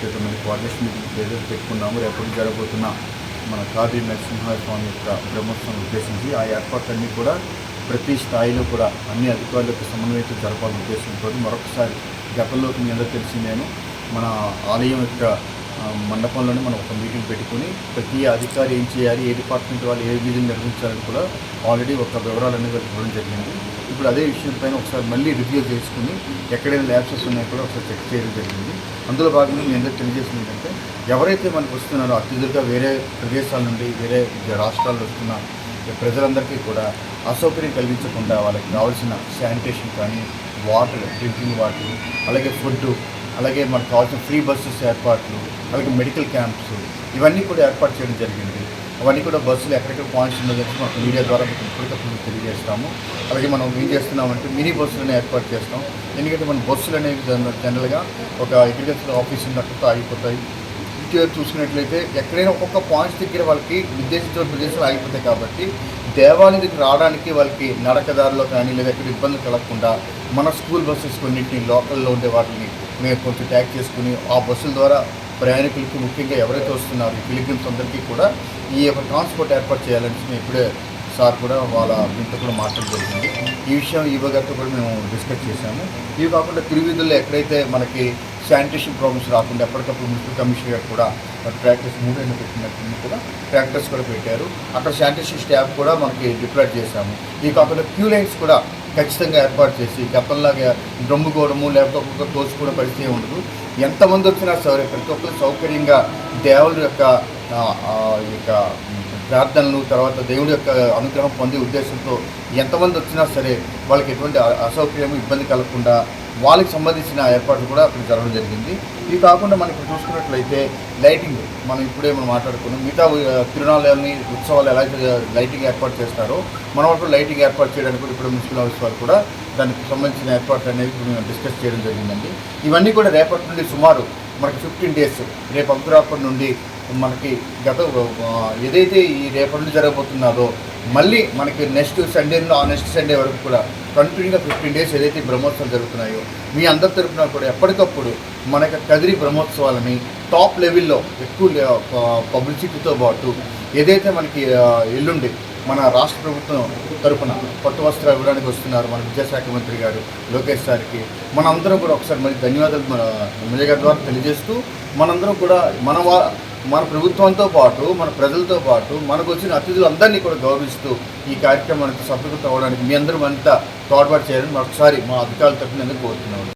మన coordination meeting ఏదైతే పెట్టుకున్నాము రేపటి జరగబోతున్న మన కాబీ నరసింహస్వామి యొక్క బ్రహ్మోత్సవం ఉద్దేశించి ఆ ఏర్పాట్లన్నీ కూడా ప్రతి స్థాయిలో కూడా అన్ని అధికారులకు సమన్వయంతో జరపాలని ఉద్దేశంతో మరొకసారి గతంలోకి మీ అందరూ తెలిసి నేను మన ఆలయం యొక్క మండపంలోనే మనం ఒక మీటింగ్ పెట్టుకుని ప్రతి అధికారి ఏం చేయాలి ఏ డిపార్ట్మెంట్ వాళ్ళు ఏ విధంగా నిర్వహించాలని కూడా ఆల్రెడీ ఒక వివరాలు అనేది ఇవ్వడం జరిగింది. ఇప్పుడు అదే విషయం పైన ఒకసారి మళ్ళీ రివ్యూ చేసుకుని ఎక్కడైనా ల్యాబ్సెస్ ఉన్నాయో కూడా ఒకసారి చెక్ చేయడం జరిగింది. అందులో భాగంగా మీ అందరూ తెలియజేసింది ఏంటంటే ఎవరైతే మనకు వస్తున్నారో అతిథులుగా వేరే ప్రదేశాల నుండి వేరే రాష్ట్రాల్లో వస్తున్న ప్రజలందరికీ కూడా అసౌకర్యం కలిగించకుండా వాళ్ళకి కావాల్సిన శానిటేషన్ కానీ వాటర్ డ్రింకింగ్ వాటర్ అలాగే ఫుడ్ అలాగే మనకు కావాల్సిన ఫ్రీ బస్సెస్ ఏర్పాట్లు అలాగే మెడికల్ క్యాంప్స్ ఇవన్నీ కూడా ఏర్పాటు చేయడం జరిగింది. అవన్నీ కూడా బస్సులు ఎక్కడెక్కడ పాయింట్స్ ఉన్నది మనకు మీడియా ద్వారా మీకు తెలియజేస్తాము. అలాగే మనం ఏం చేస్తున్నామంటే మినీ బస్సులను ఏర్పాటు చేస్తాం. ఎందుకంటే మన బస్సులు అనేవి జన- జనరల్గా ఒక అగ్రికల్చర్ ఆఫీస్ ఉన్నట్టు ఆగిపోతాయి ఇటీవల చూసుకున్నట్లయితే ఎక్కడైనా ఒక్కొక్క పాయింట్స్ దగ్గర వాళ్ళకి నిర్దేశించిన ప్రదేశాలు ఆగిపోతాయి కాబట్టి దేవాలయం దగ్గర రావడానికి వాళ్ళకి నడకదారిలో కానీ లేదా ఎక్కడ ఇబ్బందులు కలగకుండా మన స్కూల్ బస్సెస్ కొన్నింటిని లోకల్లో ఉండే వాటిని మేము కొంచెం ట్యాక్ చేసుకుని ఆ బస్సుల ద్వారా ప్రయాణికులకి ముఖ్యంగా ఎవరైతే వస్తున్నారో ఈ అందరికీ కూడా ఈ యొక్క ట్రాన్స్పోర్ట్ ఏర్పాటు చేయాలని మేము ఇప్పుడే సార్ కూడా వాళ్ళ దీంతో కూడా మాట్లాడడం జరిగింది. ఈ విషయం ఈవో గారితో కూడా మేము డిస్కస్ చేశాము. ఇవి కాకుండా తిరువిధుల్లో ఎక్కడైతే మనకి శానిటేషన్ ప్రాబ్లమ్స్ రాకుండా ఎప్పటికప్పుడు మున్సిపల్ కమిషనర్ గారు కూడా ట్రాక్టర్స్ మూడు పెట్టినట్టు కూడా ట్రాక్టర్స్ కూడా పెట్టారు. అక్కడ శానిటేషన్ స్టాఫ్ కూడా మనకి డిప్లాయ్ చేశాము. ఈ కాకుండా క్యూ లైన్స్ కూడా ఖచ్చితంగా ఏర్పాటు చేసి గతంలాగా డ్రమ్ముకోవడము లేకపోతే ఒక్కొక్క తోచుకోవడం పరిస్థితి ఉండదు. ఎంతమంది వచ్చినా సరే ప్రతి ఒక్కరు సౌకర్యంగా దేవుడి యొక్క ఈ యొక్క ప్రార్థనలు తర్వాత దేవుడి యొక్క అనుగ్రహం పొందే ఉద్దేశంతో ఎంతమంది వచ్చినా సరే వాళ్ళకి ఎటువంటి అసౌకర్యం ఇబ్బంది కలగకుండా వాళ్ళకి సంబంధించిన ఏర్పాట్లు కూడా అక్కడ జరగడం జరిగింది. ఇవి కాకుండా మనం చూసుకున్నట్లయితే లైటింగ్ మనం ఇప్పుడే మనం మాట్లాడుకున్నాం. మిగతా ఆ, తిరునాళ్ళని ఉత్సవాలు ఎలా అయితే లైటింగ్ ఏర్పాటు చేస్తారో మన వాళ్ళు లైటింగ్ ఏర్పాటు చేయడానికి కూడా ఇప్పుడు మున్సిపల్ ఆఫీస్ వాళ్ళు కూడా దానికి సంబంధించిన ఏర్పాట్లు అనేవి ఇప్పుడు మేము డిస్కస్ చేయడం జరిగిందండి. ఇవన్నీ కూడా రేపటి నుండి సుమారు మనకి ఫిఫ్టీన్ డేస్ రేపు అంకురాపటి నుండి మనకి గత ఏదైతే ఈ రేపటి నుండి జరగబోతున్నారో మళ్ళీ మనకి నెక్స్ట్ సండే ఆ నెక్స్ట్ సండే వరకు కూడా కంటిన్యూగా ఫిఫ్టీన్ డేస్ ఏదైతే బ్రహ్మోత్సవాలు జరుగుతున్నాయో మీ అందరి తరపున కూడా ఎప్పటికప్పుడు మన యొక్క కదిరి బ్రహ్మోత్సవాలని టాప్ లెవెల్లో ఎక్కువ పబ్లిసిటీతో పాటు ఏదైతే మనకి ఎల్లుండి మన రాష్ట్ర ప్రభుత్వం తరపున పట్టు వస్త్రాలు ఇవ్వడానికి వస్తున్నారు మన విద్యాశాఖ మంత్రి గారు లోకేష్ సార్కి మనందరం కూడా ఒకసారి మరి ధన్యవాదాలు మన ఎమ్మెల్యే గారి ద్వారా తెలియజేస్తూ మనందరం కూడా మన మన ప్రభుత్వంతో పాటు మన ప్రజలతో పాటు మనకు వచ్చిన అతిథులందరినీ కూడా గౌరవిస్తూ ఈ కార్యక్రమానికి సఫలీకృతం అవ్వడానికి మీ అందరం అంతా తోడ్పాటు చేయాలని మరొకసారి మా అధికారుల తరఫున కోరుతున్నాను.